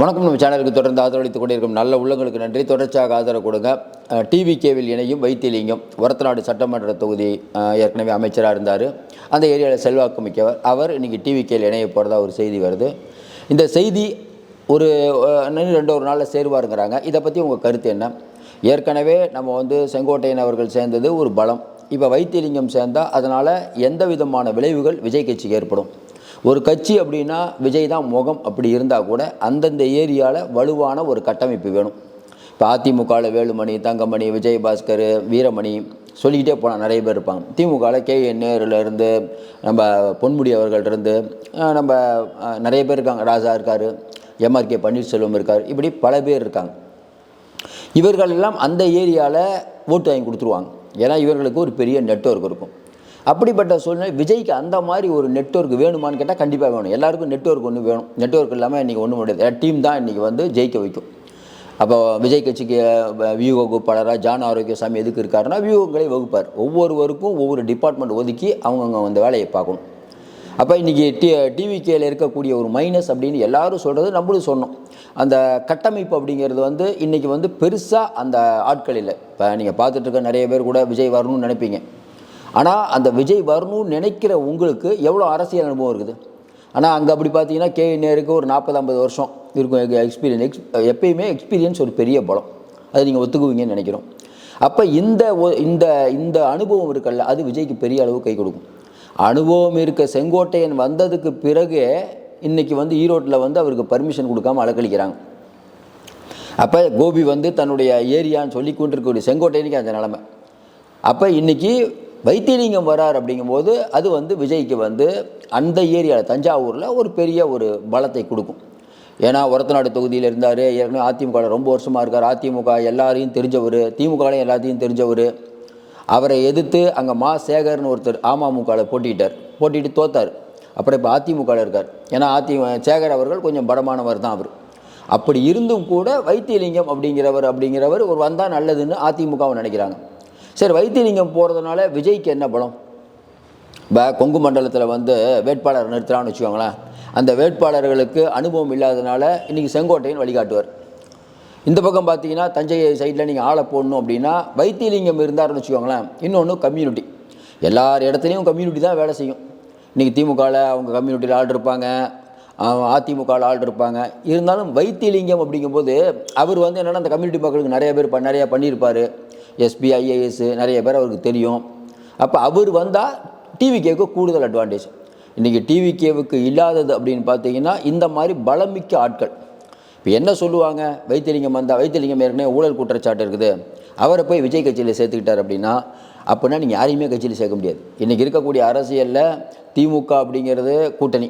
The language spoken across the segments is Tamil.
வணக்கம். நம்ம சேனலுக்கு தொடர்ந்து ஆதரவளித்துக் கொண்டிருக்கும் நல்ல உள்ளங்களுக்கு நன்றி. தொடர்ச்சியாக ஆதரவு கொடுங்க. டிவி கேவில் இணையும் வைத்தியலிங்கம் ஒரத்தநாடு சட்டமன்ற தொகுதி ஏற்கனவே அமைச்சராக இருந்தார். அந்த ஏரியாவில் செல்வாக்கு மிக்கவர். அவர் இன்றைக்கி டிவி கேவில் இணைய போகிறதா ஒரு செய்தி வருது. இந்த செய்தி ஒரு ரெண்டு ஒரு நாளில் சேருவாருங்கிறாங்க. இதை பற்றி உங்கள் கருத்து என்ன? ஏற்கனவே நம்ம வந்து செங்கோட்டையன் அவர்கள் சேர்ந்தது ஒரு பலம். இப்போ வைத்தியலிங்கம் சேர்ந்தால் அதனால் எந்த விதமான விளைவுகள் விஜய் கட்சிக்கு ஏற்படும்? ஒரு கட்சி அப்படின்னா விஜய் தான் முகம் அப்படி இருந்தால் கூட அந்தந்த ஏரியாவில் வலுவான ஒரு கட்டமைப்பு வேணும். இப்போ அதிமுகவில் வேலுமணி தங்கமணி விஜயபாஸ்கர் வீரமணி சொல்லிக்கிட்டே போனால் நிறைய பேர் இருப்பாங்க. திமுகவில் கே என் இருந்து நம்ம பொன்முடி அவர்கள்டருந்து நம்ம நிறைய பேர் இருக்காங்க. ராஜா இருக்கார் எம்ஆர்கே பன்னீர்செல்வம் இருக்கார் இப்படி பல பேர் இருக்காங்க. இவர்கள் எல்லாம் அந்த ஏரியாவில் ஓட்டு வாங்கி கொடுத்துருவாங்க. ஏன்னா இவர்களுக்கு ஒரு பெரிய நெட்வொர்க் இருக்கும். அப்படிப்பட்ட சூழ்நிலை விஜய்க்கு அந்த மாதிரி ஒரு நெட்வொர்க் வேணுமான்னு கேட்டால் கண்டிப்பாக வேணும். எல்லாருக்கும் நெட்ஒர்க் ஒன்று வேணும். நெட்வொர்க் இல்லாமல் இன்றைக்கி ஒன்றும் முடியாது. டீம் தான் இன்றைக்கி வந்து ஜெயிக்க வைக்கும். அப்போ விஜய் கட்சிக்கு அஹ், வியூக வகுப்பாளராக ஜான் ஆரோக்கியசாமி எதுக்கு இருக்காருன்னா வியூகங்களை வகுப்பார். ஒவ்வொருவருக்கும் ஒவ்வொரு டிபார்ட்மெண்ட் ஒதுக்கி அவங்கவுங்க அந்த வேலையை பார்க்கணும். அப்போ இன்றைக்கி டி டிவிகேல இருக்கக்கூடிய ஒரு மைனஸ் அப்படின்னு எல்லாரும் சொல்கிறது நம்மளும் சொன்னோம். அந்த கட்டமைப்பு அப்படிங்கிறது வந்து இன்றைக்கி வந்து பெருசாக அந்த ஆட்கள் இல்லை. இப்போ நீங்கள் பார்த்துட்டு இருக்க நிறைய பேர் கூட விஜய் வரணும்னு நினைப்பீங்க. ஆனால் அந்த விஜய் வரணும்னு நினைக்கிற உங்களுக்கு எவ்வளோ அரசியல் அனுபவம் இருக்குது? ஆனால் அங்கே அப்படி பார்த்தீங்கன்னா கே நேருக்கு ஒரு நாற்பது ஐம்பது வருஷம் இருக்கும் எக்ஸ்பீரியன்ஸ் எக்ஸ் எப்பயுமே எக்ஸ்பீரியன்ஸ் ஒரு பெரிய பலம். அது நீங்கள் ஒத்துக்குவீங்கன்னு நினைக்கிறோம். அப்போ இந்த இந்த இந்த அனுபவம் இருக்குல்ல அது விஜய்க்கு பெரிய அளவு கை கொடுக்கும். அனுபவம் இருக்க செங்கோட்டையன் வந்ததுக்கு பிறகு இன்றைக்கி வந்து ஈரோட்டில் வந்து அவருக்கு பர்மிஷன் கொடுக்காம அலக்களிக்கிறாங்க அப்போ கோபி வந்து தன்னுடைய ஏரியான்னு சொல்லி கொண்டிருக்கக்கூடிய செங்கோட்டையனுக்கு அந்த நிலமை. அப்போ இன்றைக்கி வைத்தியலிங்கம் வரார் அப்படிங்கும்போது அது வந்து விஜய்க்கு வந்து அந்த ஏரியாவில் தஞ்சாவூரில் ஒரு பெரிய ஒரு பலத்தை கொடுக்கும். ஏன்னா ஒரத்தநாடு தொகுதியில் இருந்தார். ஏற்கனவே அதிமுக ரொம்ப வருஷமாக இருக்கார். அதிமுக எல்லாரையும் தெரிஞ்சவர். திமுகலையும் எல்லாத்தையும் தெரிஞ்சவர். அவரை எதிர்த்து அங்கே மா. சேகர்னு ஒருத்தர் அமமுகவில் போட்டிட்டார். போட்டிட்டு தோத்தார். அப்புறம் இப்போ அதிமுகவில் இருக்கார். ஏன்னா அதிமுக சேகர் அவர்கள் கொஞ்சம் படமானவர் தான் அவர். அப்படி இருந்தும் கூட வைத்தியலிங்கம் அப்படிங்கிறவர் அப்படிங்கிறவர் ஒரு வந்தால் நல்லதுன்னு அதிமுகவை நினைக்கிறாங்க. சரி வைத்தியலிங்கம் போகிறதுனால விஜய்க்கு என்ன பலம்? இப்போ கொங்கு மண்டலத்தில் வந்து வேட்பாளர் நிறுத்துறான்னு வச்சுக்கோங்களேன். அந்த வேட்பாளர்களுக்கு அனுபவம் இல்லாதனால இன்றைக்கி செங்கோட்டையன் வழிகாட்டுவார். இந்த பக்கம் பார்த்தீங்கன்னா தஞ்சை சைடில் நீங்கள் ஆளை போடணும் அப்படின்னா வைத்தியலிங்கம் இருந்தார்னு வச்சுக்கோங்களேன். இன்னொன்று கம்யூனிட்டி எல்லார் இடத்துலையும் கம்யூனிட்டி தான் வேலை செய்யும். இன்றைக்கி திமுகவில் அவங்க கம்யூனிட்டியில் ஆள் இருப்பாங்க. அதிமுகவில் ஆள் இருப்பாங்க. இருந்தாலும் வைத்தியலிங்கம் அப்படிங்கும்போது அவர் வந்து என்னென்னா அந்த கம்யூனிட்டி மக்களுக்கு நிறைய பேர் ப- நிறையா பண்ணியிருப்பார். எஸ்பி ஐஏஎஸ் நிறைய பேர் அவருக்கு தெரியும். அப்போ அவர் வந்தால் டிவிகேவுக்கு கூடுதல் அட்வான்டேஜ் இன்றைக்கி டிவிகேவுக்கு இல்லாதது அப்படின்னு பார்த்தீங்கன்னா இந்த மாதிரி பலமிக்க ஆட்கள். இப்போ என்ன சொல்லுவாங்க? வைத்தியலிங்கம் வந்தால் வைத்தியலிங்கம் ஏற்கனவே ஊழல் குற்றச்சாட்டு இருக்குது. அவரை போய் விஜய் கட்சியில் சேர்த்துக்கிட்டார் அப்படின்னா அப்படின்னா நீங்கள் யாரையுமே கட்சியில் சேர்க்க முடியாது. இன்றைக்கி இருக்கக்கூடிய அரசியலில் திமுக அப்படிங்கிறது கூட்டணி.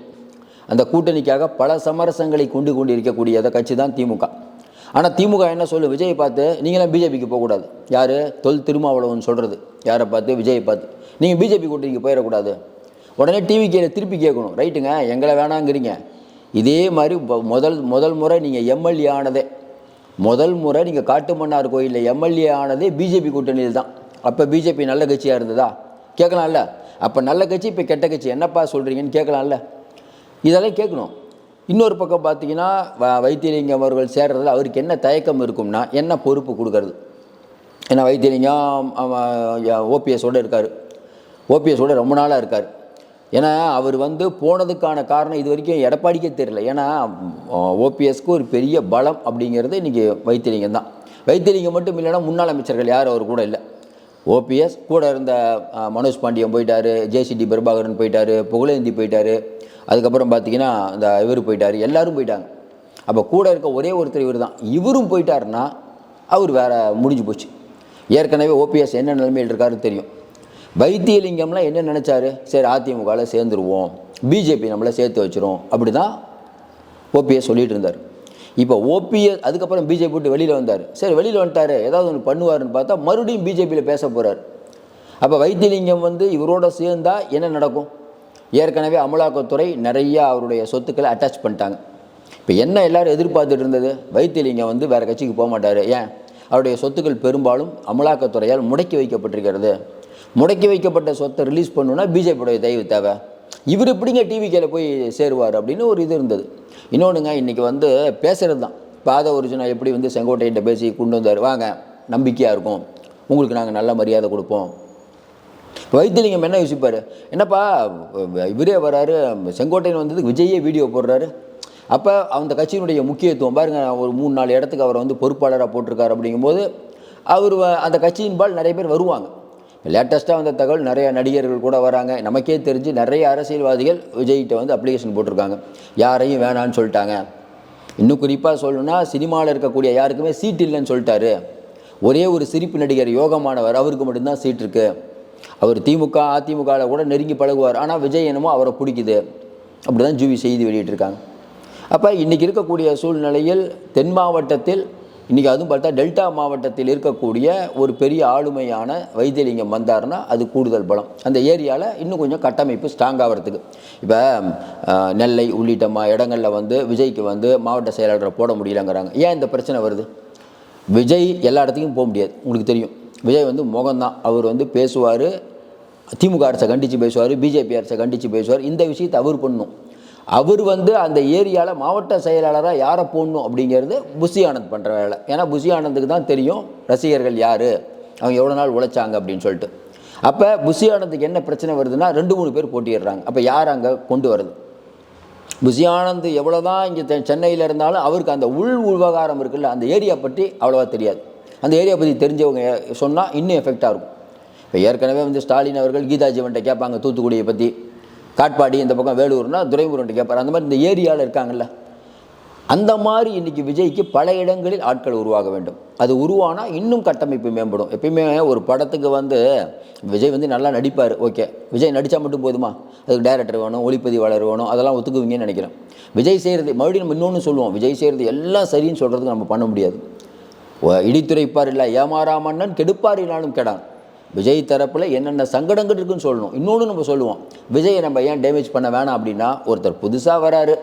அந்த கூட்டணிக்காக பல சமரசங்களை கொண்டு கொண்டு இருக்கக்கூடிய கட்சி தான் திமுக. ஆனால் திமுக என்ன சொல்லு விஜயை பார்த்து நீங்களாம் பிஜேபிக்கு போகக்கூடாது. யார்? தொல் திருமாவளவன் சொல்கிறது யாரை பார்த்து? விஜயை பார்த்து. நீங்கள் பிஜேபி கூட்டணிக்கு போயிடக்கூடாது. உடனே டிவி கே திருப்பி கேட்கணும். ரைட்டுங்க எங்களை வேணாங்கிறீங்க. இதே மாதிரி முதல் முதல் முறை நீங்கள் எம்எல்ஏ ஆனதே. முதல் முறை நீங்கள் காட்டுமன்னார் கோயிலில் எம்எல்ஏ ஆனதே பிஜேபி கூட்டணியில் தான். அப்போ பிஜேபி நல்ல கட்சியாக இருந்ததா? கேட்கலாம்ல. அப்போ நல்ல கட்சி இப்போ கெட்ட கட்சி. என்னப்பா சொல்கிறீங்கன்னு கேட்கலாம்ல. இதெல்லாம் கேட்கணும். இன்னொரு பக்கம் பார்த்தீங்கன்னா வ- வைத்தியலிங்கம் அவர்கள் சேர்றதில் அவருக்கு என்ன தயக்கம் இருக்கும்னா என்ன பொறுப்பு கொடுக்கறது? ஏன்னா வைத்தியலிங்கம் ஓபிஎஸோடு இருக்கார். ஓபிஎஸோடு ரொம்ப நாளாக இருக்கார். ஏன்னா அவர் வந்து போனதுக்கான காரணம் இது வரைக்கும் எடப்பாடிக்கே தெரியல. ஏன்னா ஓபிஎஸ்க்கு ஒரு பெரிய பலம் அப்படிங்கிறது இன்றைக்கி வைத்தியலிங்கம் தான். வைத்தியலிங்கம் மட்டும் இல்லைன்னா முன்னாள் அமைச்சர்கள் யாரும் அவர் கூட இல்லை. ஓபிஎஸ் கூட இருந்த மனோஜ் பாண்டியன் போயிட்டார் ஜேசிடி பிரபாகரன் போயிட்டார் புகழேந்தி போயிட்டார் அதுக்கப்புறம் பார்த்தீங்கன்னா இந்த இவர் போயிட்டார் எல்லாரும் போயிட்டாங்க. அப்போ கூட இருக்க ஒரே ஒருத்தர் இவர் தான் இவரும் போயிட்டாருன்னா அவர் வேற முடிஞ்சு போச்சு. ஏற்கனவே ஓபிஎஸ் என்ன நிலைமையில் இருக்காருன்னு தெரியும். வைத்தியலிங்கம்லாம் என்ன நினச்சாரு? சரி அதிமுகவில் சேர்ந்துருவோம் பிஜேபி நம்மளை சேர்த்து வச்சிரும் அப்படி தான் ஓபிஎஸ் சொல்லிகிட்டு இருந்தார். இப்போ ஓபிஎஸ் அதுக்கப்புறம் பிஜேபி விட்டு வெளியில் வந்தார். சரி வெளியில் வந்துட்டார். ஏதாவது ஒன்று பண்ணுவாருன்னு பார்த்தா மறுபடியும் பிஜேபியில் பேச போகிறார் அப்போ வைத்தியலிங்கம் வந்து இவரோட சேர்ந்தால் என்ன நடக்கும்? ஏற்கனவே அமலாக்கத்துறை நிறையா அவருடைய சொத்துக்களை அட்டாச் பண்ணிட்டாங்க. இப்போ என்ன எல்லாரும் எதிர்பார்த்துட்டு இருந்தது? வைத்தியலிங்கம் வந்து வேறு கட்சிக்கு போக மாட்டார். ஏன்? அவருடைய சொத்துக்கள் பெரும்பாலும் அமலாக்கத்துறையால் முடக்கி வைக்கப்பட்டிருக்கிறது. முடக்கி வைக்கப்பட்ட சொத்தை ரிலீஸ் பண்ணுன்னா பிஜேபியோடைய தயவு தேவை. இவர் எப்படிங்க டிவிக்கில் போய் சேருவார் அப்படின்னு ஒரு இது இருந்தது. இன்னொன்றுங்க இன்றைக்கி வந்து பேசுகிறது தான். பாத ஒரிஜினா எப்படி வந்து செங்கோட்டையிட்ட பேசி கொண்டு வந்தார்? வாங்க நம்பிக்கையாக இருக்கும். உங்களுக்கு நாங்கள் நல்ல மரியாதை கொடுப்போம். வைத்தியலிங்கம் என்ன யோசிப்பார்? என்னப்பா இவரே வராரு செங்கோட்டையன் வந்தது விஜயே வீடியோ போடுறாரு. அப்போ அந்த கட்சியினுடைய முக்கியத்துவம் பாருங்கள் ஒரு மூணு நாலு இடத்துக்கு அவரை வந்து பொறுப்பாளராக போட்டிருக்காரு அப்படிங்கும்போது அவர் வ- அந்த கட்சியின்பால் நிறைய பேர் வருவாங்க. லேட்டஸ்ட்டாக வந்த தகவல் நிறைய நடிகர்கள் கூட வராங்க. நமக்கே தெரிஞ்சு நிறைய அரசியல்வாதிகள் விஜய்கிட்ட வந்து அப்ளிகேஷன் போட்டிருக்காங்க. யாரையும் வேணான்னு சொல்லிட்டாங்க. இன்னும் குறிப்பாக சொல்லணும்னா சினிமாவில் இருக்கக்கூடிய யாருக்குமே சீட் இல்லைன்னு சொல்லிட்டாரு. ஒரே ஒரு சிரிப்பு நடிகர் யோகமானவர் அவருக்கு மட்டும்தான் சீட் இருக்குது அவர் திமுக அதிமுகவில் கூட நெருங்கி பழகுவார். ஆனால் விஜய் என்னமோ அவரை பிடிக்குது. அப்படி தான் ஜூவி செய்தி வெளியிட்டிருக்காங்க. அப்போ இன்றைக்கி இருக்கக்கூடிய சூழ்நிலையில் தென் மாவட்டத்தில் இன்றைக்கி அதுவும் பார்த்தா டெல்டா மாவட்டத்தில் இருக்கக்கூடிய ஒரு பெரிய ஆளுமையான வைத்தியலிங்கம் வந்தாருன்னா அது கூடுதல் பலம். அந்த ஏரியாவில் இன்னும் கொஞ்சம் கட்டமைப்பு ஸ்ட்ராங் ஆகிறதுக்கு இப்போ நெல்லை உள்ளிட்ட மா இடங்களில் வந்து விஜய்க்கு வந்து மாவட்ட செயலாளரை போட முடியலங்கிறாங்க. ஏன் இந்த பிரச்சனை வருது? விஜய் எல்லா இடத்துக்கும் போக முடியாது. உங்களுக்கு தெரியும். விஜய் வந்து முகம்தான். அவர் வந்து பேசுவார் திமுக அரசை கண்டித்து பேசுவார் பிஜேபி அரசை கண்டித்து பேசுவார். இந்த விஷயத்தை அவர் பண்ணும் அவர் வந்து அந்த ஏரியாவில் மாவட்ட செயலாளராக யாரை போடணும் அப்படிங்கிறது புஷி ஆனந்த் பண்ணுற வேலை. ஏன்னா புஷி ஆனந்துக்கு தான் தெரியும் ரசிகர்கள் யார் அவங்க எவ்வளோ நாள் உழைச்சாங்க அப்படின்னு சொல்லிட்டு. அப்போ புஷி ஆனந்துக்கு என்ன பிரச்சனை வருதுன்னா ரெண்டு மூணு பேர் போட்டிடுறாங்க அப்போ யார் அங்கே கொண்டு வருது புஷி ஆனந்த் எவ்வளோ தான் இங்கே சென்னையில் இருந்தாலும் அவருக்கு அந்த உள் விவகாரம் இருக்குல்ல அந்த ஏரியா பற்றி அவ்வளோவா தெரியாது. அந்த ஏரியா பற்றி தெரிஞ்சவங்க சொன்னால் இன்னும் எஃபெக்டாக இருக்கும். இப்போ ஏற்கனவே வந்து ஸ்டாலின் அவர்கள் கீதாஜீவன்ட்ட கேட்பாங்க தூத்துக்குடியை பற்றி காட்பாடி இந்த பக்கம் வேலூர்னா துரைமுருகன்ட்ட கேட்பார் அந்த மாதிரி இந்த ஏரியாவில் இருக்காங்கல்ல. அந்த மாதிரி இன்னைக்கு விஜய்க்கு பல இடங்களில் ஆட்கள் உருவாக வேண்டும். அது உருவானால் இன்னும் கட்டமைப்பு மேம்படும். எப்பயுமே ஒரு படத்துக்கு வந்து விஜய் வந்து நல்லா நடிப்பார். ஓகே. விஜய் நடித்தா மட்டும் போதுமா? அதுக்கு டைரக்டர் வேணும் ஒளிப்பதிவாளர் வேணும் அதெல்லாம் ஒத்துக்குவீங்கன்னு நினைக்கிறேன். விஜய் செய்கிறது மறுபடியும் நம்ம இன்னொன்று சொல்லுவோம். விஜய் செய்கிறது எல்லாம் சரின்னு சொல்கிறதுக்கு நம்ம பண்ண முடியாது. இடித்துரைப்பார் இல்லை ஏமாறா மன்னன் கெடுப்பாரினாலும் கெடான் விஜய் தரப்பில் என்னென்ன சங்கடங்கள் இருக்குன்னு சொல்லணும். இன்னொன்று நம்ம சொல்லுவோம். விஜயை நம்ம ஏன் டேமேஜ் பண்ண வேணாம் அப்படின்னா ஒருத்தர் புதுசாக வராரு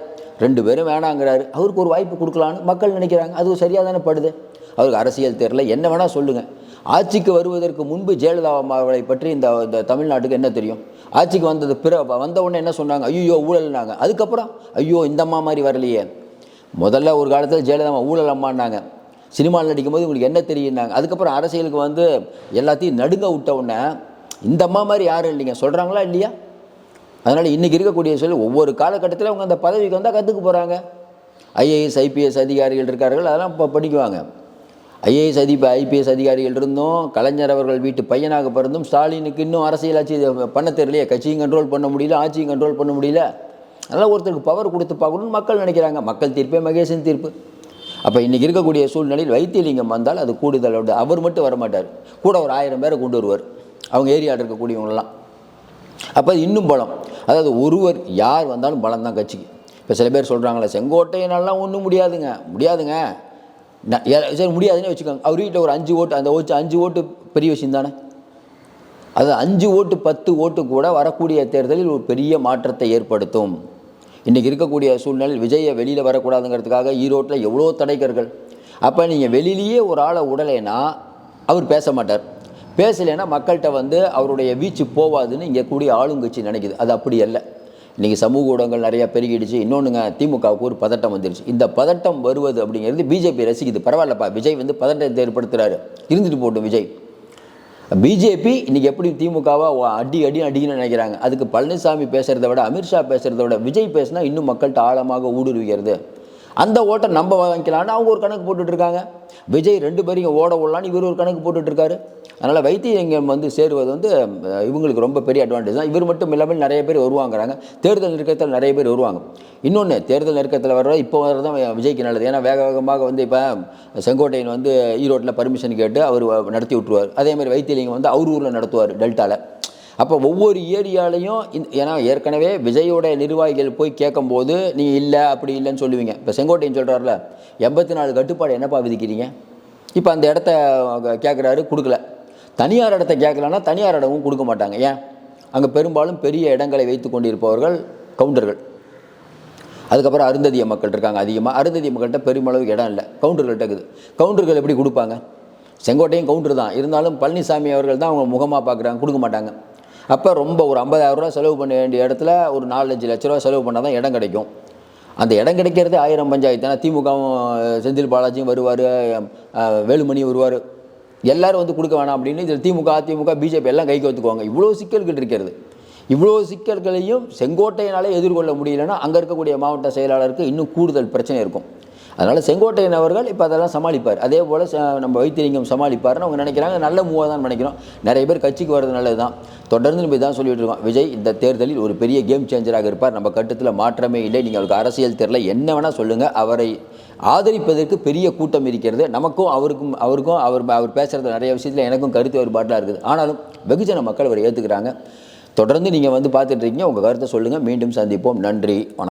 ரெண்டு பேரும் வேணாங்கிறாரு. அவருக்கு ஒரு வாய்ப்பு கொடுக்கலான்னு மக்கள் நினைக்கிறாங்க. அது சரியாக தானே படுது. அவருக்கு அரசியல் தெரியல. என்ன வேணால் சொல்லுங்கள் ஆட்சிக்கு வருவதற்கு முன்பு ஜெயலலிதா அவர்களை பற்றி இந்த இந்த தமிழ்நாட்டுக்கு என்ன தெரியும்? ஆட்சிக்கு வந்தது பிற வந்த உடனே என்ன சொன்னாங்க? ஐயோ ஊழல்னாங்க. அதுக்கப்புறம் ஐயோ இந்த அம்மா மாதிரி வரலையே. முதல்ல ஒரு காலத்தில் ஜெயலலிதா அம்மா ஊழல் அம்மான்னாங்க. சினிமாவில் நடிக்கும்போது உங்களுக்கு என்ன தெரியுனாங்க அதுக்கப்புறம் அரசியலுக்கு வந்து எல்லாத்தையும் நடுங்க விட்ட உடனே இந்த அம்மா மாதிரி யாரும் இல்லைங்க. சொல்கிறாங்களா இல்லையா? அதனால் இன்றைக்கி இருக்கக்கூடிய சொல்லி ஒவ்வொரு காலகட்டத்தில் அவங்க அந்த பதவிக்கு வந்தால் கற்றுக்க போகிறாங்க ஐஏஎஸ் ஐபிஎஸ் அதிகாரிகள் இருக்கார்கள் அதெல்லாம் இப்போ படிக்குவாங்க. ஐஏஎஸ் அதிப ஐபிஎஸ் அதிகாரிகள் இருந்தும் கலைஞர் அவர்கள் வீட்டு பையனாக பிறந்தும் ஸ்டாலினுக்கு இன்னும் அரசியல் ஆட்சி பண்ண தெரியலையே. கட்சியும் கண்ட்ரோல் பண்ண முடியல ஆட்சியும் கண்ட்ரோல் பண்ண முடியல. அதனால் ஒருத்தருக்கு பவர் கொடுத்து பார்க்கணும்னு மக்கள் நினைக்கிறாங்க. மக்கள் தீர்ப்பே மகேசன் தீர்ப்பு. அப்போ இன்றைக்கி இருக்கக்கூடிய சூழ்நிலையில் வைத்தியலிங்கம் வந்தால் அது கூடுதலோட அவர் மட்டும் வரமாட்டார். கூட ஒரு ஆயிரம் பேரை கொண்டு வருவார். அவங்க ஏரியாவில் இருக்கக்கூடியவங்களெலாம் அப்போ அது இன்னும் பலம். அதாவது ஒருவர் யார் வந்தாலும் பலம் தான் கட்சிக்கு. இப்போ சில பேர் சொல்கிறாங்களே செங்கோட்டையினாலாம் ஒன்றும் முடியாதுங்க. முடியாதுங்க. நான் சரி முடியாதுன்னு வச்சுக்கோங்க. அவர் வீட்டில் ஒரு அஞ்சு ஓட்டு அந்த ஓட்டு அஞ்சு ஓட்டு பெரிய விஷயம் தானே? அது அஞ்சு ஓட்டு பத்து ஓட்டு கூட வரக்கூடிய தேர்தலில் ஒரு பெரிய மாற்றத்தை ஏற்படுத்தும். இன்றைக்கி இருக்கக்கூடிய சூழ்நிலையில் விஜயை வெளியில் வரக்கூடாதுங்கிறதுக்காக ஈரோட்டில் எவ்வளோ தடைக்கர்கள் அப்போ நீங்கள் வெளியிலேயே ஒரு ஆளை உடலைன்னா அவர் பேச மாட்டார். பேசலைன்னா மக்கள்கிட்ட வந்து அவருடைய வீச்சு போவாதுன்னு இங்கே கூடிய ஆளுங்கட்சி நினைக்குது. அது அப்படி அல்ல. இன்றைக்கி சமூக ஊடகங்கள் நிறையா பெருகிடுச்சு. இன்னொன்றுங்க திமுகவுக்கு ஒரு பதட்டம் வந்துடுச்சு இந்த பதட்டம் வருவது அப்படிங்கிறது பிஜேபி ரசிக்குது. பரவாயில்லப்பா. விஜய் வந்து பதட்டத்தை ஏற்படுத்துகிறாரு இருந்துட்டு போட்டும் விஜய். பிஜேபி இன்னைக்கு எப்படி திமுகவா அடி அடி அடின்னு நினைக்கிறாங்க. அதுக்கு பழனிசாமி பேசுகிறத விட அமித்ஷா பேசுகிறத விட விஜய் பேசினா இன்னும் மக்கள்கிட்ட ஆழமாக ஊடுருவிக்கிறது அந்த ஓட்டை நம்ம வாங்கிக்கலான்னு அவங்க ஒரு கணக்கு போட்டுட்ருக்காங்க விஜய் ரெண்டு பேரையும் ஓட விடலான்னு இவர் ஒரு கணக்கு போட்டுட்ருக்காரு அதனால் வைத்தியலிங்கம் வந்து சேருவது வந்து இவங்களுக்கு ரொம்ப பெரிய அட்வான்டேஜ் தான். இவர் மட்டும் இல்லாமல் நிறைய பேர் வருவாங்கிறாங்க. தேர்தல் நெருக்கத்தில் நிறைய பேர் வருவாங்க. இன்னொன்று தேர்தல் நெருக்கத்தில் வர்ற இப்போ வரதான் விஜய்க்கு நல்லது. ஏன்னா வேக வேகமாக வந்து இப்போ செங்கோட்டையன் வந்து ஈரோட்டில் பர்மிஷன் கேட்டு அவர் நடத்தி விட்ருவார் அதே மாதிரி வைத்தியலிங்கம் வந்து அவர் ஊரில் நடத்துவார் டெல்டாவில் அப்போ ஒவ்வொரு ஏரியாலையும் ஏன்னா ஏற்கனவே விஜயோட நிர்வாகிகள் போய் கேட்கும்போது நீ இல்லை அப்படி இல்லைன்னு சொல்லுவீங்க. இப்போ செங்கோட்டையன் சொல்கிறார்ல எண்பத்தி நாலு கட்டுப்பாடு என்னப்பா விதிக்கிறீங்க? இப்போ அந்த இடத்த கேட்குறாரு கொடுக்கல. தனியார் இடத்த கேட்கலன்னா தனியார் இடமும் கொடுக்க மாட்டாங்க. ஏன்? அங்கே பெரும்பாலும் பெரிய இடங்களை வைத்து கொண்டிருப்பவர்கள் கவுண்டர்கள். அதுக்கப்புறம் அருந்ததிய மக்கள் இருக்காங்க அதிகமாக அருந்ததிய மக்கள்கிட்ட பெருமளவு இடம் இல்லை. கவுண்டர்கள்ட்ட இருக்குது. கவுண்டர்கள் எப்படி கொடுப்பாங்க? செங்கோட்டையும் கவுண்டர் தான். இருந்தாலும் பழனிசாமி அவர்கள் தான் அவங்க முகமாக பார்க்குறாங்க கொடுக்க மாட்டாங்க. அப்போ ரொம்ப ஒரு 50000 ரூபா செலவு பண்ண வேண்டிய இடத்துல ஒரு நாலஞ்சு லட்ச ரூபா செலவு பண்ணால் தான் இடம் கிடைக்கும். அந்த இடம் கிடைக்கிறதே ஆயிரம் பஞ்சாயத்து. ஏன்னா திமுகவும் செந்தில் பாலாஜியும் வருவார் வேலுமணி வருவார். எல்லாரும் வந்து கொடுக்க வேணாம் அப்படின்னு இதில் திமுக அதிமுக பிஜேபி எல்லாம் கைக்கு ஒத்துக்குவாங்க இவ்வளோ சிக்கல்கள் இருக்கிறது. இவ்வளோ சிக்கல்களையும் செங்கோட்டையினாலே எதிர்கொள்ள முடியலன்னா அங்கே இருக்கக்கூடிய மாவட்ட செயலாளருக்கு இன்னும் கூடுதல் பிரச்சனை இருக்கும். அதனால் செங்கோட்டையன் அவர்கள் இப்போ அதெல்லாம் சமாளிப்பார். அதே போல் நம்ம வைத்தியலிங்கம் சமாளிப்பார்னு அவங்க நினைக்கிறாங்க. நல்ல மூவாக தான் நினைக்கிறோம். நிறைய பேர் கட்சிக்கு வர்றது நல்லது தான் தொடர்ந்து நம்ம இதான் சொல்லிட்டு இருக்கோம். விஜய் இந்த தேர்தலில் ஒரு பெரிய கேம் சேஞ்சராக இருப்பார். நம்ம கட்டத்தில் மாற்றமே இல்லை. நீங்கள் அவருக்கு அரசியல் தெரியல. என்ன வேணால் சொல்லுங்கள் அவரை ஆதரிப்பதற்கு பெரிய கூட்டம் இருக்கிறது. நமக்கும் அவருக்கும் அவருக்கும் அவர் அவர் பேசுகிறது நிறைய விஷயத்தில் எனக்கும் கருத்து வேறுபாட்டாக இருக்குது. ஆனாலும் வெகுஜன மக்கள் அவரை ஏற்றுக்கிறாங்க தொடர்ந்து நீங்கள் வந்து பார்த்துட்டு இருக்கீங்க. உங்கள் கருத்தை சொல்லுங்கள் மீண்டும் சந்திப்போம். நன்றி. வணக்கம்.